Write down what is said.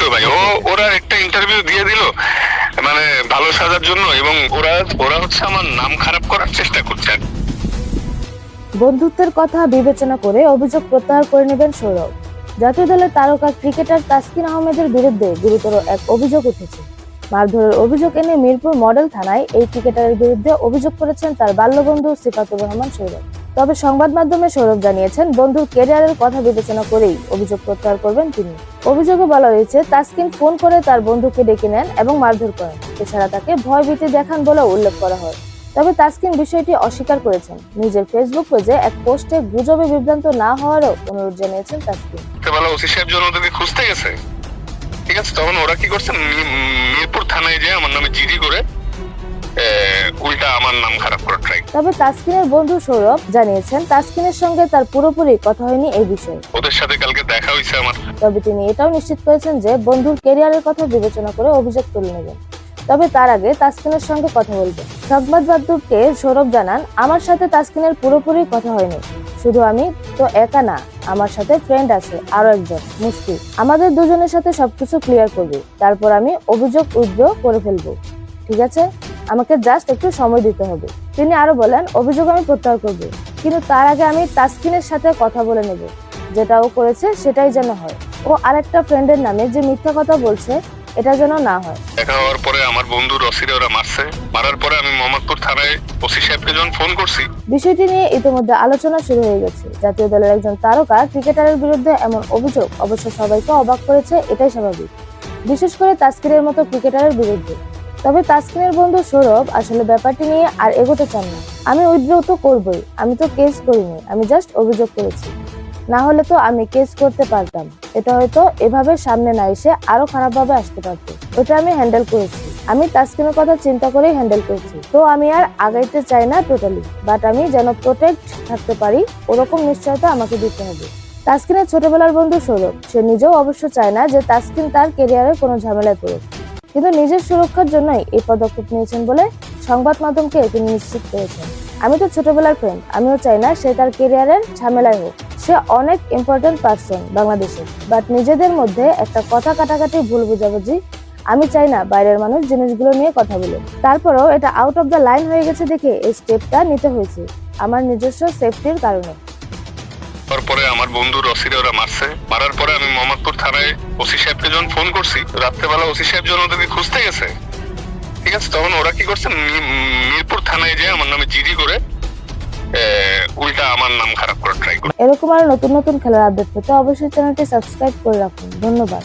তো ভাই। ও, ওরা একটা ইন্টারভিউ দিয়ে দিল মানে ভালো সাজার জন্য, এবং ওরা ওরা হচ্ছে আমার নাম খারাপ করার চেষ্টা করছে বন্ধুত্বের কথা বিবেচনা করে অভিযোগ প্রত্যাহার করে নেবেন সৌরভ। জাতীয় দলের তারকা ক্রিকেটার তাসকিন আহমেদের বিরুদ্ধে গুরুতর এক অভিযোগ উঠেছে। মারধরের অভিযোগ এনে মিরপুর মডেল থানায় এই ক্রিকেটারের বিরুদ্ধে অভিযোগ করেছেন তার বাল্যবন্ধু সিফাতুর রহমান সৌরভ। তবে সংবাদ মাধ্যমে সৌরভ জানিয়েছেন, বন্ধুর ক্যারিয়ারের কথা বিবেচনা করেই অভিযোগ প্রত্যাহার করবেন তিনি। অভিযোগে বলা হয়েছে, তাসকিন ফোন করে তার বন্ধুকে ডেকে নেন এবং মারধর করেন। এছাড়া তাকে ভয়ভীতি দেখান বলে উল্লেখ করা হয়। তবে তাসকিন বিষয়টি অস্বীকার করেছেন। নিজের ফেসবুক পেজে এক পোস্টে গুজবে বিভ্রান্ত না হওয়ারও অনুরোধ জানিয়েছেন তাসকিন। খুঁজতে গেছে? ঠিক আছে, তখন ওরা কি করছে? মিরপুর থানায় যে আমার নামে জিডি করে উল্টা আমার নাম খারাপ করার ট্রাই তবে তাসকিনের বন্ধু সৌরভ জানিয়েছেন তাসকিনের সঙ্গে তার পুরোপুরি কথা হয়নি এই বিষয়ে। ওদের সাথে কালকে দেখা হয়েছে আমার। তবে তিনি এটাও নিশ্চিত করেছেন যে বন্ধুর ক্যারিয়ারের কথা বিবেচনা করে অভিযোগ তুলে নেবেন। তবে তার আগে তাসকিনের সঙ্গে কথা বলবেন। সংবাদ মাধ্যমকে সৌরভ জানান আমার সাথে তাসকিনের পুরোপুরি কথা হয়নি। শুধু আমি তো একা না আমার সাথে ফ্রেন্ড আছে আরও একজন মুশফিক। আমাদের দুজনের সাথে সবকিছু ক্লিয়ার করবে। তারপর আমি অভিযোগ উইথড্র করে ফেলব। ঠিক আছে? আমাকে জাস্ট একটু সময় দিতে হবে। তিনি আরও বলেন অভিযোগ আমি প্রত্যাহার করব কিন্তু তার আগে আমি তাসকিনের সাথে কথা বলে নেব। যেটা ও করেছে সেটাই যেন হয়। ও আরেকটা ফ্রেন্ডের নামে যে মিথ্যা কথা বলছে এটা যেন না হয়। দেখা হওয়ার পরে আমার বন্ধু রসিরে ওরা মারছে। মারার পরে আমি মোহাম্মদপুর থানায় ওসি সাহেবকে যখন ফোন করছি বিষয়টি নিয়ে ইতিমধ্যে আলোচনা শুরু হয়ে গেছে। জাতীয় দলের একজন তারকা ক্রিকেটারের বিরুদ্ধে এমন অভিযোগ অবশ্য সবাইকে অবাক করেছে এটাই স্বাভাবিক। বিশেষ করে তাসকিনের মতো ক্রিকেটারের বিরুদ্ধে। তবে তাসকিনের বন্ধু সৌরভ আসলে ব্যাপারটি নিয়ে আর এগোতে চান না। আমি উইথড্র তো করবই, আমি তো কেস করিনি, আমি জাস্ট অভিযোগ করেছি। না হলে তো আমি কেস করতে পারতাম, এটা হয়তো এভাবে সামনে না এসে আরও খারাপ ভাবে আসতে পারতো। ওটা আমি হ্যান্ডেল করেছি, আমি তাসকিনের কথা চিন্তা করেই হ্যান্ডেল করছি। তো আমি আর আগাইতে চাই না টোটালি বাট আমি যেন প্রোটেক্ট থাকতে পারি, ওরকম নিশ্চয়তা আমাকে দিতে হবে। তাসকিনের ছোটবেলার বন্ধু সৌরভ, সে নিজেও অবশ্য চায় না যে তাসকিন তার কেরিয়ারে কোনো ঝামেলায় পড়ুক। কিন্তু নিজের সুরক্ষার জন্যই এই পদক্ষেপ নিয়েছেন বলে সংবাদ মাধ্যমকে তিনি নিশ্চিত করেছেন। আমি তো ছোটবেলার ফ্রেন্ড আমিও চাই না সে তার কেরিয়ারের ঝামেলায় হোক। সে অনেক ইম্পর্টেন্ট পার্সন বাংলাদেশে। বাট নিজেদের মধ্যে একটা কথা কাটাকাটি, ভুল বোঝাবুঝি, আমি চাই না বাইরের মানুষ জিনিসগুলো নিয়ে কথা বলে তারপরেও এটা আউট অফ দ্য লাইন হয়ে গেছে দেখে এই স্টেপটা নিতে হয়েছে। আমার নিজস্ব সেফটির কারণে। তারপরে আমার বন্ধু রসিরে ওরা মারছে। মারার পরে আমি মোহাম্মদপুর থানায় ওসি সাহেবকে যখন ফোন করছি, রাত্রেবেলা ওসি সাহেব যখন ওদেরকে খুঁজতে গেছে, ঠিক আছে, তখন ওরা কি করছে মিরপুর থানায় যে আমার নামে জিডি করে উল্টা আমার নাম খারাপ করে ট্রাই করে এরকম আরও নতুন নতুন খেলার আপডেট পেতে অবশ্যই চ্যানেলটি সাবস্ক্রাইব করে রাখুন। ধন্যবাদ।